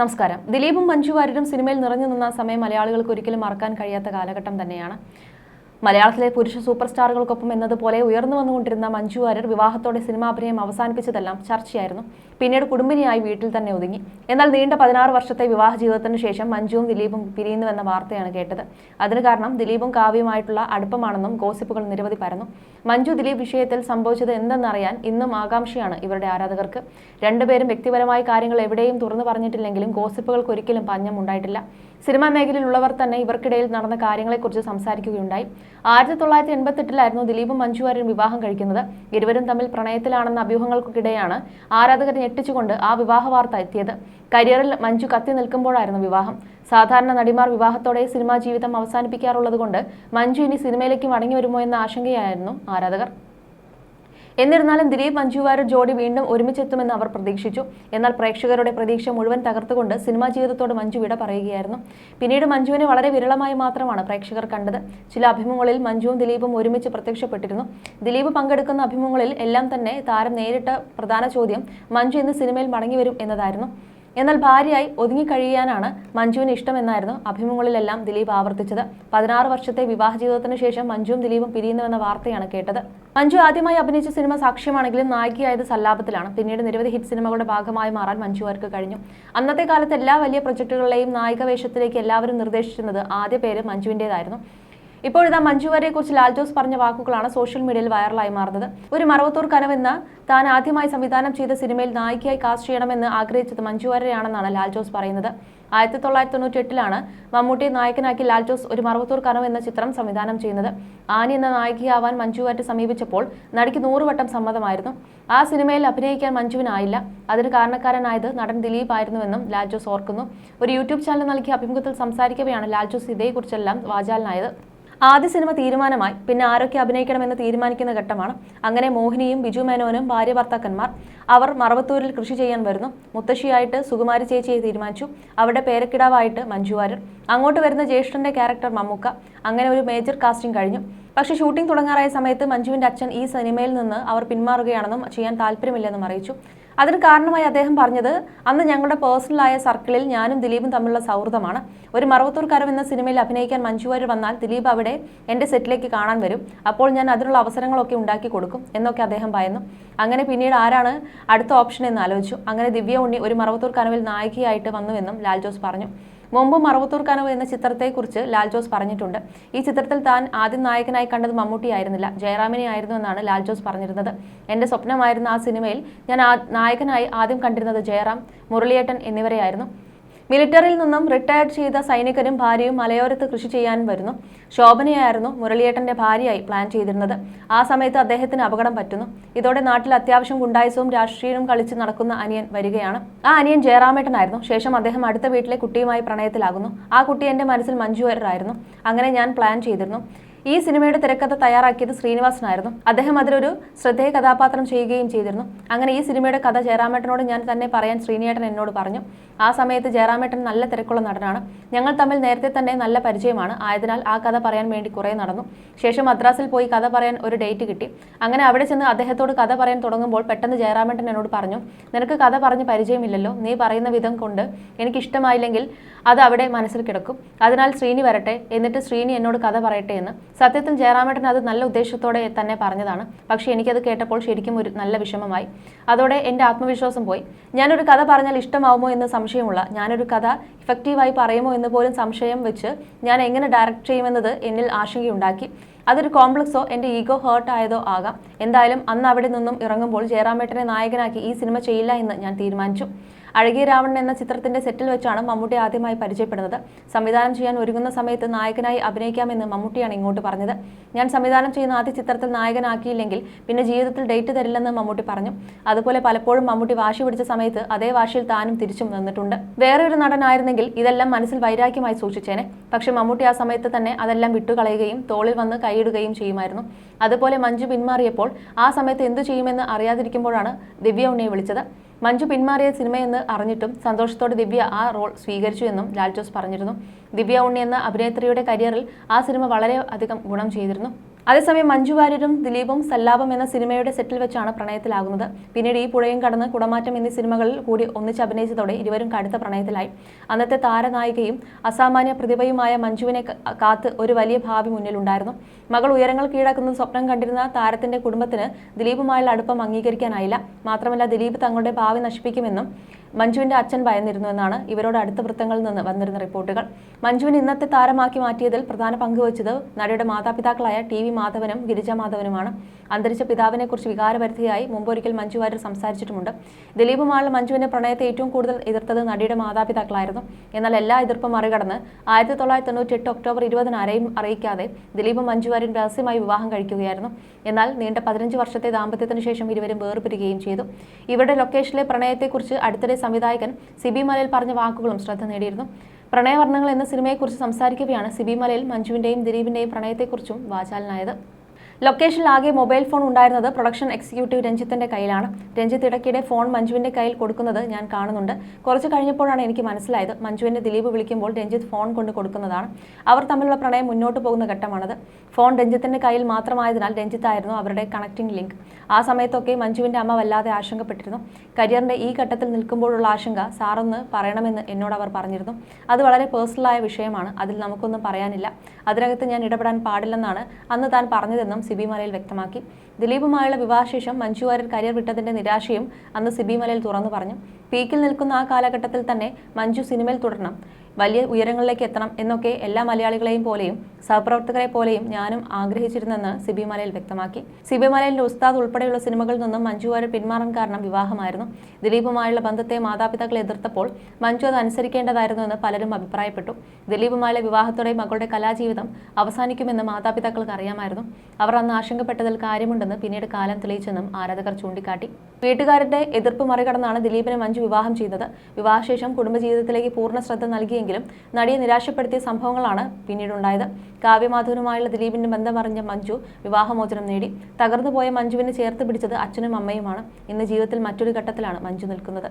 നമസ്കാരം. ദിലീപും മഞ്ജു വാര്യരും സിനിമയിൽ നിറഞ്ഞു നിന്ന സമയം മലയാളികൾക്ക് ഒരിക്കലും മറക്കാൻ കഴിയാത്ത കാലഘട്ടം തന്നെയാണ്. മലയാളത്തിലെ പുരുഷ സൂപ്പർ സ്റ്റാറുകൾക്കൊപ്പം എന്നതുപോലെ ഉയർന്നു വന്നുകൊണ്ടിരുന്ന മഞ്ജു വാര്യർ വിവാഹത്തോടെ സിനിമാഭിനയം അവസാനിപ്പിച്ചതെല്ലാം ചർച്ചയായിരുന്നു. പിന്നീട് കുടുംബിനിയായി വീട്ടിൽ തന്നെ ഒതുങ്ങി. എന്നാൽ നീണ്ട പതിനാറ് വർഷത്തെ വിവാഹ ജീവിതത്തിന് ശേഷം മഞ്ജുവും ദിലീപും പിരിയുന്നുവെന്ന വാർത്തയാണ് കേട്ടത്. അതിന് കാരണം ദിലീപും കാവ്യമായിട്ടുള്ള അടുപ്പമാണെന്നും ഗോസിപ്പുകൾ നിരവധി പരന്നു. മഞ്ജു ദിലീപ് വിഷയത്തിൽ സംഭവിച്ചത് എന്തെന്നറിയാൻ ഇന്നും ആകാംക്ഷയാണ് ഇവരുടെ ആരാധകർക്ക്. രണ്ടുപേരും വ്യക്തിപരമായ കാര്യങ്ങൾ എവിടെയും തുറന്നു പറഞ്ഞിട്ടില്ലെങ്കിലും ഗോസിപ്പുകൾക്ക് ഒരിക്കലും പഞ്ഞം ഉണ്ടായിട്ടില്ല സിനിമാ മേഖലയിലുള്ളവർ തന്നെ ഇവർക്കിടയിൽ നടന്ന കാര്യങ്ങളെക്കുറിച്ച് സംസാരിക്കുകയുണ്ടായി. ആയിരത്തി തൊള്ളായിരത്തി എൺപത്തെട്ടിലായിരുന്നു ദിലീപും മഞ്ജു വാര്യരും വിവാഹം കഴിക്കുന്നത്. ഇരുവരും തമ്മിൽ പ്രണയത്തിലാണെന്ന അഭ്യൂഹങ്ങൾക്കിടെയാണ് ആരാധകർ ഞെട്ടിച്ചുകൊണ്ട് ആ വിവാഹ വാർത്ത എത്തിയത്. കരിയറിൽ മഞ്ജു കത്തി നിൽക്കുമ്പോഴായിരുന്നു വിവാഹം. സാധാരണ നടിമാർ വിവാഹത്തോടെ സിനിമാ ജീവിതം അവസാനിപ്പിക്കാറുള്ളതുകൊണ്ട് മഞ്ജു ഇനി സിനിമയിലേക്ക് മടങ്ങി വരുമോ എന്ന ആശങ്കയായിരുന്നു ആരാധകർ. എന്നിരുന്നാലും ദിലീപ് മഞ്ജു ജോഡി വീണ്ടും ഒരുമിച്ചെത്തുമെന്ന് അവർ പ്രതീക്ഷിച്ചു. എന്നാൽ പ്രേക്ഷകരുടെ പ്രതീക്ഷ മുഴുവൻ തകർത്തുകൊണ്ട് സിനിമാ ജീവിതത്തോട് മഞ്ജു വിട പറയുകയായിരുന്നു. പിന്നീട് മഞ്ജുവിനെ വളരെ വിരളമായി മാത്രമാണ് പ്രേക്ഷകർ കണ്ടത്. ചില അഭിമുഖങ്ങളിൽ മഞ്ജുവും ദിലീപും ഒരുമിച്ച് പ്രത്യക്ഷപ്പെട്ടിരുന്നു. ദിലീപ് പങ്കെടുക്കുന്ന അഭിമുഖങ്ങളിൽ എല്ലാം തന്നെ താരം നേരിട്ട പ്രധാന ചോദ്യം മഞ്ജു ഇന്ന് സിനിമയിൽ മടങ്ങി വരും എന്നതായിരുന്നു. എന്നാൽ ഭാര്യയായി ഒതുങ്ങിക്കഴിയാനാണ് മഞ്ജുവിന് ഇഷ്ടമെന്നായിരുന്നു അഭിമുഖങ്ങളിലെല്ലാം ദിലീപ് ആവർത്തിച്ചത്. പതിനാറ് വർഷത്തെ വിവാഹ ജീവിതത്തിന് ശേഷം മഞ്ജുവും ദിലീപും പിരിയുന്നുവെന്ന വാർത്തയാണ് കേട്ടത്. മഞ്ജു ആദ്യമായി അഭിനയിച്ച സിനിമ സാക്ഷ്യമാണെങ്കിലും നായികയായത് സല്ലാപത്തിലാണ്. പിന്നീട് നിരവധി ഹിറ്റ് സിനിമകളുടെ ഭാഗമായി മാറാൻ മഞ്ജുവാർക്ക് കഴിഞ്ഞു. അന്നത്തെ കാലത്ത് എല്ലാ വലിയ പ്രൊജക്ടുകളിലെയും നായിക വേഷത്തിലേക്ക് എല്ലാവരും നിർദ്ദേശിച്ചിരുന്നത് ആദ്യ പേര് മഞ്ജുവിന്റെതായിരുന്നു ഇപ്പോഴിതാ മഞ്ജുവാരെ കുറിച്ച് ലാൽ ജോസ് പറഞ്ഞ വാക്കുകളാണ് സോഷ്യൽ മീഡിയയിൽ വൈറലായി മാറുന്നത്. ഒരു മറവത്തൂർ കനവെന്ന് താൻ ആദ്യമായി സംവിധാനം ചെയ്ത സിനിമയിൽ നായികയായി കാസ്റ്റ് ചെയ്യണമെന്ന് ആഗ്രഹിച്ചത് മഞ്ജുവരെയാണെന്നാണ് ലാൽ ജോസ് പറയുന്നത്. ആയിരത്തി തൊള്ളായിരത്തി തൊണ്ണൂറ്റി എട്ടിലാണ് മമ്മൂട്ടിയെ നായകനാക്കി ലാൽ ജോസ് ഒരു മറവത്തൂർ കനവ് എന്ന ചിത്രം സംവിധാനം ചെയ്യുന്നത്. ആനി എന്ന നായികയാവാൻ മഞ്ജു വാര്യർ സമീപിച്ചപ്പോൾ നടിക്ക് നൂറുവട്ടം സമ്മതമായിരുന്നു. ആ സിനിമയിൽ അഭിനയിക്കാൻ മഞ്ജുവിനായില്ല. അതിന് കാരണക്കാരനായത് നടൻ ദിലീപ് ആയിരുന്നുവെന്നും ലാൽ ജോസ് ഓർക്കുന്നു. ഒരു യൂട്യൂബ് ചാനൽ നൽകിയ അഭിമുഖത്തിൽ സംസാരിക്കവെയാണ് ലാൽ ജോസ് ഇതേക്കുറിച്ചെല്ലാം വാചാലനായത്. ആദ്യ സിനിമ തീരുമാനമായി. പിന്നെ ആരൊക്കെ അഭിനയിക്കണമെന്ന് തീരുമാനിക്കുന്ന ഘട്ടമാണ്. അങ്ങനെ മോഹിനിയും ബിജു മേനോനും ഭാര്യ ഭർത്താക്കന്മാർ അവർ മറവത്തൂരിൽ കൃഷി ചെയ്യാൻ വരുന്നു. മുത്തശ്ശിയായിട്ട് സുകുമാരി ചേച്ചിയെ തീരുമാനിച്ചു. അവരുടെ പേരക്കിടാവായിട്ട് മഞ്ജു വാര്യർ. അങ്ങോട്ട് വരുന്ന ജ്യേഷ്ഠന്റെ ക്യാരക്ടർ മമ്മൂക്ക. അങ്ങനെ ഒരു മേജർ കാസ്റ്റിംഗ് കഴിഞ്ഞു. പക്ഷേ ഷൂട്ടിംഗ് തുടങ്ങാറായ സമയത്ത് മഞ്ജുവിന്റെ അച്ഛൻ ഈ സിനിമയിൽ നിന്ന് അവർ പിന്മാറുകയാണെന്നും ചെയ്യാൻ താല്പര്യമില്ലെന്നും അറിയിച്ചു. അതിന് കാരണമായി അദ്ദേഹം പറഞ്ഞത് അന്ന് ഞങ്ങളുടെ പേഴ്സണലായ സർക്കിളിൽ ഞാനും ദിലീപും തമ്മിലുള്ള സൗഹൃദമാണ്. ഒരു മറവത്തൂർ കരം എന്ന സിനിമയിൽ അഭിനയിക്കാൻ മഞ്ജു വാര്യർ വന്നാൽ ദിലീപ് അവിടെ എന്റെ സെറ്റിലേക്ക് കാണാൻ വരും. അപ്പോൾ ഞാൻ അതിനുള്ള അവസരങ്ങളൊക്കെ ഉണ്ടാക്കി കൊടുക്കും എന്നൊക്കെ അദ്ദേഹം പറയുന്നു. അങ്ങനെ പിന്നീട് ആരാണ് അടുത്ത ഓപ്ഷൻ എന്ന് ആലോചിച്ചു. അങ്ങനെ ദിവ്യ ഉണ്ണി ഒരു മറവത്തൂർ കനവിൽ നായികയായിട്ട് വന്നുവെന്നും ലാൽ ജോസ് പറഞ്ഞു. മുമ്പ് മറവത്തൂർ കനവ് എന്ന ചിത്രത്തെക്കുറിച്ച് ലാൽ ജോസ് പറഞ്ഞിട്ടുണ്ട്. ഈ ചിത്രത്തിൽ താൻ ആദ്യം നായകനായി കണ്ടത് മമ്മൂട്ടി ആയിരുന്നില്ല ജയറാമിനെ ആയിരുന്നു എന്നാണ് ലാൽ ജോസ് പറഞ്ഞിരുന്നത്. എന്റെ സ്വപ്നമായിരുന്ന ആ സിനിമയിൽ ഞാൻ നായകനായി ആദ്യം കണ്ടിരുന്നത് ജയറാം മുരളിയേട്ടൻ എന്നിവരെയായിരുന്നു. മിലിറ്ററിയിൽ നിന്നും റിട്ടയർഡ് ചെയ്ത സൈനികരും ഭാര്യയും മലയോരത്ത് കൃഷി ചെയ്യാൻ വരുന്നു. ശോഭനയായിരുന്നു മുരളിയേട്ടന്റെ ഭാര്യയായി പ്ലാൻ ചെയ്തിരുന്നത്. ആ സമയത്ത് അദ്ദേഹത്തിന് അപകടം പറ്റുന്നു. ഇതോടെ നാട്ടിൽ അത്യാവശ്യം ഗുണ്ടായസവും രാഷ്ട്രീയവും കളിച്ച് നടക്കുന്ന അനിയൻ വരികയാണ്. ആ അനിയൻ ജയറാമേട്ടനായിരുന്നു. ശേഷം അദ്ദേഹം അടുത്ത വീട്ടിലെ കുട്ടിയുമായി പ്രണയത്തിലാകുന്നു. ആ കുട്ടി എന്റെ മനസ്സിൽ മഞ്ജു ആയിരുന്നു. അങ്ങനെ ഞാൻ പ്ലാൻ ചെയ്തിരുന്നു. ഈ സിനിമയുടെ തിരക്കഥ തയ്യാറാക്കിയത് ശ്രീനിവാസനായിരുന്നു. അദ്ദേഹം അതിലൊരു ശ്രദ്ധേയ കഥാപാത്രം ചെയ്യുകയും ചെയ്തിരുന്നു. അങ്ങനെ ഈ സിനിമയുടെ കഥ ജയറാമേട്ടനോട് ഞാൻ തന്നെ പറയാൻ ശ്രീനിയേട്ടൻ എന്നോട് പറഞ്ഞു. ആ സമയത്ത് ജയറാമേട്ടൻ നല്ല തിരക്കുള്ള നടനാണ്. ഞങ്ങൾ തമ്മിൽ നേരത്തെ തന്നെ നല്ല പരിചയമാണ്. ആയതിനാൽ ആ കഥ പറയാൻ വേണ്ടി കുറേ നടന്നു. ശേഷം മദ്രാസിൽ പോയി കഥ പറയാൻ ഒരു ഡേറ്റ് കിട്ടി. അങ്ങനെ അവിടെ ചെന്ന് അദ്ദേഹത്തോട് കഥ പറയാൻ തുടങ്ങുമ്പോൾ പെട്ടെന്ന് ജയറാമേട്ടൻ എന്നോട് പറഞ്ഞു നിനക്ക് കഥ പറഞ്ഞ് പരിചയമില്ലല്ലോ. നീ പറയുന്ന വിധം കൊണ്ട് എനിക്ക് ഇഷ്ടമായില്ലെങ്കിൽ അത് അവിടെ മനസ്സിൽ കിടക്കും. അതിനാൽ ശ്രീനി വരട്ടെ എന്നിട്ട് ശ്രീനി എന്നോട് കഥ പറയട്ടെ എന്ന് സത്യത്തിൽ ജയറാമേട്ടൻ അത് നല്ല ഉദ്ദേശത്തോടെ തന്നെ പറഞ്ഞതാണ്. പക്ഷേ എനിക്കത് കേട്ടപ്പോൾ ശരിക്കും ഒരു നല്ല വിഷമമായി. അതോടെ എന്റെ ആത്മവിശ്വാസം പോയി. ഞാനൊരു കഥ പറഞ്ഞാൽ ഇഷ്ടമാവുമോ എന്ന് സംശയമുള്ള ഞാനൊരു കഥ ഇഫക്റ്റീവായി പറയുമോ എന്ന് പോലും സംശയം വെച്ച് ഞാൻ എങ്ങനെ ഡയറക്റ്റ് ചെയ്യുമെന്നത് എന്നിൽ ആശങ്കയുണ്ടാക്കി. അതൊരു കോംപ്ലക്സോ എന്റെ ഈഗോ ഹേർട്ട് ആയതോ ആകാം. എന്തായാലും അന്ന് അവിടെ നിന്നും ഇറങ്ങുമ്പോൾ ജയറാമേട്ടനെ നായകനാക്കി ഈ സിനിമ ചെയ്യില്ല എന്ന് ഞാൻ തീരുമാനിച്ചു. അഴകിയ രാവണൻ എന്ന ചിത്രത്തിന്റെ സെറ്റിൽ വെച്ചാണ് മമ്മൂട്ടി ആദ്യമായി പരിചയപ്പെടുന്നത്. സംവിധാനം ചെയ്യാൻ ഒരുങ്ങുന്ന സമയത്ത് നായകനായി അഭിനയിക്കാമെന്ന് മമ്മൂട്ടിയാണ് ഇങ്ങോട്ട് പറഞ്ഞത്. ഞാൻ സംവിധാനം ചെയ്യുന്ന ആദ്യ ചിത്രത്തിൽ നായകനാക്കിയില്ലെങ്കിൽ പിന്നെ ജീവിതത്തിൽ ഡേറ്റ് തരില്ലെന്ന് മമ്മൂട്ടി പറഞ്ഞു. അതുപോലെ പലപ്പോഴും മമ്മൂട്ടി വാശി പിടിച്ച സമയത്ത് അതേ വാശിയിൽ താനും തിരിച്ചും നിന്നിട്ടുണ്ട്. വേറെ ഒരു നടനായിരുന്നെങ്കിൽ ഇതെല്ലാം മനസ്സിൽ വൈരാഗ്യമായി സൂക്ഷിച്ചേനെ. പക്ഷെ മമ്മൂട്ടി ആ സമയത്ത് തന്നെ അതെല്ലാം വിട്ടുകളയുകയും തോളിൽ വന്ന് കൈയിടുകയും ചെയ്യുമായിരുന്നു. അതുപോലെ മഞ്ജു പിന്മാറിയപ്പോൾ ആ സമയത്ത് എന്തു ചെയ്യുമെന്ന് അറിയാതിരിക്കുമ്പോഴാണ് ദിവ്യ ഉണ്ണിയെ വിളിച്ചത്. മഞ്ജു പിന്മാറിയ സിനിമയെന്ന് അറിഞ്ഞിട്ടും സന്തോഷത്തോടെ ദിവ്യ ആ റോൾ സ്വീകരിച്ചു എന്നും ലാൽ ജോസ് പറഞ്ഞിരുന്നു. ദിവ്യ ഉണ്ണി എന്ന അഭിനേത്രിയുടെ കരിയറിൽ ആ സിനിമ വളരെ അധികം ഗുണം ചെയ്തിരുന്നു. അതേസമയം മഞ്ജു വാര്യരും ദിലീപും സല്ലാപം എന്ന സിനിമയുടെ സെറ്റിൽ വെച്ചാണ് പ്രണയത്തിലാകുന്നത്. പിന്നീട് ഈ പുഴയും കടന്ന് കുടമാറ്റം എന്നീ സിനിമകളിൽ കൂടി ഒന്നിച്ച് അഭിനയിച്ചതോടെ ഇരുവരും കടുത്ത പ്രണയത്തിലായി. അന്നത്തെ താരനായികയും അസാമാന്യ പ്രതിഭയുമായ മഞ്ജുവിനെ കാത്ത് ഒരു വലിയ ഭാവി മുന്നിലുണ്ടായിരുന്നു. മകൾ ഉയരങ്ങൾ കീഴാക്കുന്ന സ്വപ്നം കണ്ടിരുന്ന താരത്തിന്റെ കുടുംബത്തിന് ദിലീപുമായുള്ള അടുപ്പം അംഗീകരിക്കാനായില്ല. മാത്രമല്ല ദിലീപ് തങ്ങളുടെ ഭാവി നശിപ്പിക്കുമെന്നും മഞ്ജുവിന്റെ അച്ഛൻ ഭയന്നിരുന്നു എന്നാണ് ഇവരോട് അടുത്ത വൃത്തങ്ങളിൽ നിന്ന് വന്നിരുന്ന റിപ്പോർട്ടുകൾ. മഞ്ജുവിനെ ഇന്നത്തെ താരമാക്കി മാറ്റിയതിൽ പ്രധാന പങ്കുവച്ചത് നടിയുടെ മാതാപിതാക്കളായ ടി വി മാധവനും ഗിരിജ മാധവനുമാണ്. അന്തരിച്ച പിതാവിനെക്കുറിച്ച് വികാരപരിധിയായി മുമ്പൊരിക്കൽ മഞ്ജു വാര്യർ സംസാരിച്ചിട്ടുമുണ്ട്. ദിലീപുമായുള്ള മഞ്ജുവിന്റെ പ്രണയത്തെ ഏറ്റവും കൂടുതൽ എതിർത്തത് നടിയുടെ മാതാപിതാക്കളായിരുന്നു. എന്നാൽ എല്ലാ എതിർപ്പും മറികടന്ന് ആയിരത്തി തൊള്ളായിരത്തി തൊണ്ണൂറ്റി എട്ട് ഒക്ടോബർ ഇരുപതിന് ആരെയും അറിയിക്കാതെ ദിലീപും മഞ്ജു വാര്യൻ രഹസ്യമായി വിവാഹം കഴിക്കുകയായിരുന്നു. എന്നാൽ നീണ്ട പതിനഞ്ച് വർഷത്തെ ദാമ്പത്യത്തിന് ശേഷം ഇരുവരും വേർപിരിയുകയും ചെയ്തു. ഇവരുടെ ലൊക്കേഷനിലെ പ്രണയത്തെക്കുറിച്ച് അടുത്തിടെ സംവിധായകൻ സിബി മലയിൽ പറഞ്ഞ വാക്കുകളും ശ്രദ്ധ നേടിയിരുന്നു. പ്രണയവർണങ്ങൾ എന്ന സിനിമയെക്കുറിച്ച് സംസാരിക്കവെയാണ് സിബിമലയിൽ മഞ്ജുവിന്റെയും ദിലീപിന്റെയും പ്രണയത്തെക്കുറിച്ചും വാചാലനായത്. ലൊക്കേഷനിൽ ആകെ മൊബൈൽ ഫോൺ ഉണ്ടായിരുന്നത് പ്രൊഡക്ഷൻ എക്സിക്യൂട്ടീവ് രഞ്ജിത്തിന്റെ കയ്യിലാണ്. രഞ്ജിത്ത് ഇടയ്ക്കിടെ ഫോൺ മഞ്ജുവിന്റെ കയ്യിൽ കൊടുക്കുന്നത് ഞാൻ കാണുന്നുണ്ട്. കുറച്ച് കഴിഞ്ഞപ്പോഴാണ് എനിക്ക് മനസ്സിലായത്. മഞ്ജുവിന്റെ ദിലീപ് വിളിക്കുമ്പോൾ രഞ്ജിത്ത് ഫോൺ കൊണ്ട് കൊടുക്കുന്നതാണ്. അവർ തമ്മിലുള്ള പ്രണയം മുന്നോട്ട് പോകുന്ന ഘട്ടമാണത്. ഫോൺ രഞ്ജിത്തിന്റെ കയ്യിൽ മാത്രമായതിനാൽ രഞ്ജിത്തായിരുന്നു അവരുടെ കണക്റ്റിംഗ് ലിങ്ക് ആ സമയത്തൊക്കെ മഞ്ജുവിന്റെ അമ്മ വല്ലാതെ ആശങ്കപ്പെട്ടിരുന്നു. കരിയറിന്റെ ഈ ഘട്ടത്തിൽ നിൽക്കുമ്പോഴുള്ള ആശങ്ക സാറൊന്ന് പറയണമെന്ന് എന്നോട് അവർ പറഞ്ഞിരുന്നു. അത് വളരെ പേഴ്സണലായ വിഷയമാണ്. അതിൽ നമുക്കൊന്നും പറയാനില്ല. അതിനകത്ത് ഞാൻ ഇടപെടാൻ പാടില്ലെന്നാണ് അന്ന് താൻ പറഞ്ഞതെന്നും സിബി മലയിൽ വ്യക്തമാക്കി. ദിലീപുമായുള്ള വിവാഹശേഷം മഞ്ജു വാര്യർ കരിയർ വിട്ടതിന്റെ നിരാശയും അന്ന് സിബി മലയിൽ തുറന്നു പറഞ്ഞു. പീക്കിൽ നിൽക്കുന്ന ആ കാലഘട്ടത്തിൽ തന്നെ മഞ്ജു സിനിമയിൽ തുടരണം. വലിയ ഉയരങ്ങളിലേക്ക് എത്തണം എന്നൊക്കെ എല്ലാ മലയാളികളെയും പോലെയും സഹപ്രവർത്തകരെ പോലെയും ഞാനും ആഗ്രഹിച്ചിരുന്നെന്ന് സിബി മലയിൽ വ്യക്തമാക്കി. സിബി മലയിലെ ഉസ്താദ് ഉൾപ്പെടെയുള്ള സിനിമകളിൽ നിന്നും മഞ്ജു വാര്യർ പിന്മാറാൻ കാരണം വിവാഹമായിരുന്നു. ദിലീപുമായുള്ള ബന്ധത്തെ മാതാപിതാക്കൾ എതിർത്തപ്പോൾ മഞ്ജു അത് അനുസരിക്കേണ്ടതായിരുന്നു എന്ന് പലരും അഭിപ്രായപ്പെട്ടു. ദിലീപുമായുള്ള വിവാഹത്തോടെ മകളുടെ കലാജീവിതം അവസാനിക്കുമെന്ന് മാതാപിതാക്കൾക്ക് അറിയാമായിരുന്നു. അവർ അന്ന് ആശങ്കപ്പെട്ടതിൽ കാര്യമുണ്ടെന്ന് പിന്നീട് കാലം തെളിയിച്ചെന്നും ആരാധകർ ചൂണ്ടിക്കാട്ടി. വീട്ടുകാരുടെ എതിർപ്പ് മറികടന്നാണ് ദിലീപിനെ മഞ്ജു വിവാഹം ചെയ്തത്. വിവാഹശേഷം കുടുംബജീവിതത്തിലേക്ക് പൂർണ ശ്രദ്ധ നൽകിയെങ്കിലും നടിയെ നിരാശപ്പെടുത്തിയ സംഭവങ്ങളാണ് പിന്നീടുണ്ടായത്. കാവ്യമാധവനുമായുള്ള ദിലീപിന്റെ ബന്ധം അറിഞ്ഞ മഞ്ജു വിവാഹമോചനം നേടി. തകർന്നുപോയ മഞ്ജുവിനെ ചേർത്ത് പിടിച്ചത് അച്ഛനും അമ്മയുമാണ്. ഇന്ന് ജീവിതത്തിൽ മറ്റൊരു ഘട്ടത്തിലാണ് മഞ്ജു നിൽക്കുന്നത്.